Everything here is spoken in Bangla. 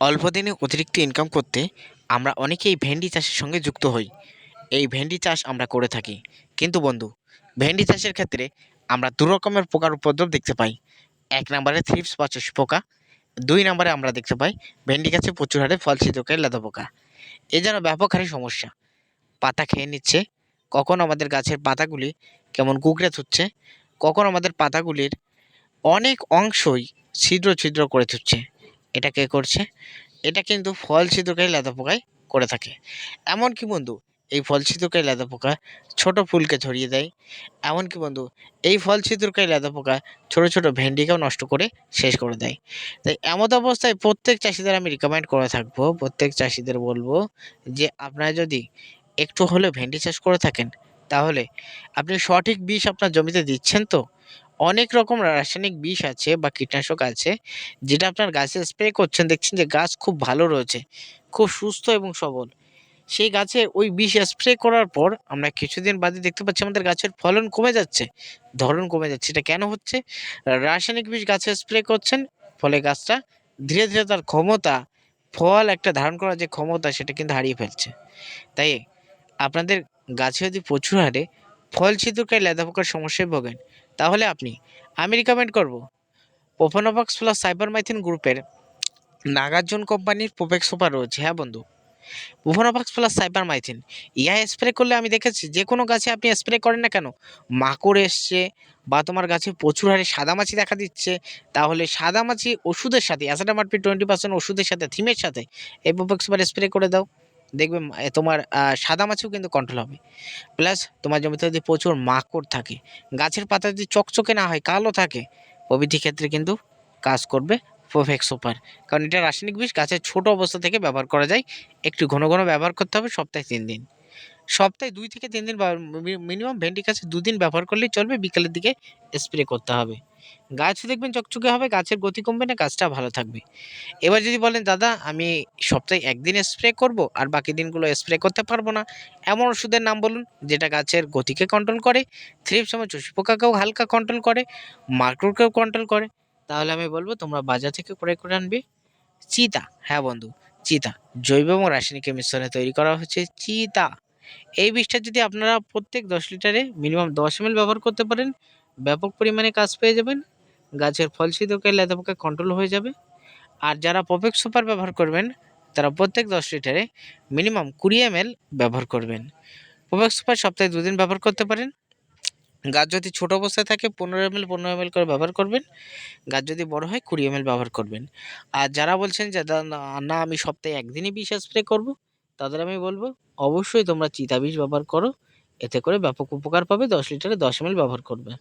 অল্প দিনে অতিরিক্ত ইনকাম করতে আমরা অনেকেই ভেন্ডি চাষের সঙ্গে যুক্ত হই। এই ভেন্ডি চাষ আমরা করে থাকি। কিন্তু বন্ধু, ভেন্ডি চাষের ক্ষেত্রে আমরা দু রকমের পোকার উপদ্রব দেখতে পাই। এক নম্বরে থ্রিপস বা চষি পোকা, দুই নম্বরে আমরা দেখতে পাই ভেন্ডি গাছে প্রচুর হারে ফল ছিদ্রকারী লাদা পোকা। এ যেন ব্যাপক হারে সমস্যা। পাতা খেয়ে নিচ্ছে, কখন আমাদের গাছের পাতাগুলি কেমন কুকড়ে থুচ্ছে কখন আমাদের পাতাগুলির অনেক অংশই ছিদ্র ছিদ্র করে থুচ্ছে এটা কে করছে? এটা কিন্তু ফল ছিদ্রকারী লেদা পোকায় করে থাকে। এমনকি বন্ধু, এই ফল ছিদ্রকারী লেদা পোকা ছোট ফুলকে ছড়িয়ে দেয়। এমনকি বন্ধু, এই ফল ছিদ্রকারী লেদা পোকা ছোটো ছোটো ভেন্ডিকেও নষ্ট করে শেষ করে দেয়। তাই এমত অবস্থায় প্রত্যেক চাষিদের আমি রিকমেন্ড করে থাকব, প্রত্যেক চাষিদের বলব যে আপনারা যদি একটু হলেও ভেন্ডি চাষ করে থাকেন, তাহলে আপনি সঠিক বিষ আপনার জমিতে দিচ্ছেন তো? অনেক রকম রাসায়নিক বিষ আছে বা কীটনাশক আছে, যেটা আপনার গাছে স্প্রে করছেন, দেখছেন যে গাছ খুব ভালো রয়েছে, খুব সুস্থ এবং সবল। সেই গাছে ওই বিষ স্প্রে করার পর আমরা কিছুদিন বাদে দেখতে পাচ্ছি আমাদের গাছের ফলন কমে যাচ্ছে, ধরন কমে যাচ্ছে। এটা কেন হচ্ছে? রাসায়নিক বিষ গাছে স্প্রে করছেন, ফলে গাছটা ধীরে ধীরে তার ক্ষমতা, ফল একটা ধারণ করার যে ক্ষমতা, সেটা কিন্তু হারিয়ে ফেলছে। তাই আপনাদের গাছে যদি প্রচুর হারে ফল ছিদ্রকারী লেদা পোকার সমস্যায় ভোগেন তাহলে আপনি, আমি রিকমেন্ড করব। পোফানোভক্স প্লাস সাইবার সাইবারমাইথিন গ্রুপের নাগার্জুন কোম্পানির প্রোপেক্স সুপার রয়েছে। হ্যাঁ বন্ধু? পোফানোভক্স প্লাস সাইবার সাইবারমাইথিন ইহা স্প্রে করলে আমি দেখেছি, যে কোনো গাছে আপনি স্প্রে করেন না কেন? মাকড় এসছে বা তোমার গাছে প্রচুর হারে সাদামাছি দেখা দিচ্ছে। তাহলে সাদামাছি ওষুধের সাথে অ্যাসাটামারপি টোয়েন্টি পার্সেন্ট ওষুধের সাথে থিমের সাথে, এই প্রোপেক্স সুপার স্প্রে করে দাও। দেখবে তোমার সাদা মাছেও কিন্তু কন্ট্রোল হবে। প্লাস তোমার জমিতে যদি প্রচুর মাকড় থাকে, গাছের পাতা যদি চকচকে না হয়, কালো থাকে, প্রভৃতি ক্ষেত্রে কিন্তু কাজ করবে প্রোফেক্স সুপার কারণ এটা রাসায়নিক বিষ গাছের ছোট অবস্থা থেকে ব্যবহার করা যায়। একটু ঘন ঘন ব্যবহার করতে হবে সপ্তাহে তিন দিন। সপ্তাহে দুই থেকে তিন দিন মিনিমাম ভেন্ডি গাছে দুদিন ব্যবহার করলেই চলবে, বিকালের দিকে স্প্রে করতে হবে। গাছ দেখবেন চকচকে হবে, গাছের গতি কমবে না, গাছটা ভালো থাকবে। এবার যদি বলেন, দাদা, আমি সপ্তাহে একদিন স্প্রে করব আর বাকি দিনগুলো স্প্রে করতে পারব না। এমন ওষুধের নাম বলুন, যেটা গাছের গতিকে কন্ট্রোল করে থ্রিপ সময় চষি পোকাকেও হালকা কন্ট্রোল করে, মাকড়কেও কন্ট্রোল করে। তাহলে আমি বলব, তোমরা বাজার থেকে ক্রয় করে আনবে। চিতা হ্যাঁ বন্ধু, চিতা। জৈব এবং রাসায়নিকের মিশ্রণে তৈরি করা হচ্ছে চিতা। এই বিষটা যদি আপনারা প্রত্যেক দশ লিটারে মিনিমাম দশ এম ব্যবহার করতে পারেন ব্যাপক পরিমাণে কাজ পেয়ে যাবেন গাছের ফল ছিদ্রকারী লেদা পোকা কন্ট্রোল হয়ে যাবে। আর যারা পপেক সুপার ব্যবহার করবেন তারা প্রত্যেক দশ লিটারে মিনিমাম কুড়ি এম ব্যবহার করবেন। পপেক সুপার সপ্তাহে দুদিন ব্যবহার করতে পারেন। গাছ যদি ছোটো অবস্থায় থাকে পনেরো এম এল পনেরো এম করে ব্যবহার করবেন। গাছ যদি বড় হয় কুড়ি এম ব্যবহার করবেন। আর যারা বলছেন যে না, আমি সপ্তাহে একদিনই বিষ স্প্রে করব তাদের আমি বলব, অবশ্যই তোমরা চিতাবিষ ব্যবহার করো। এতে করে ব্যাপক উপকার পাবে, দশ লিটারে দশ এম ব্যবহার করবে।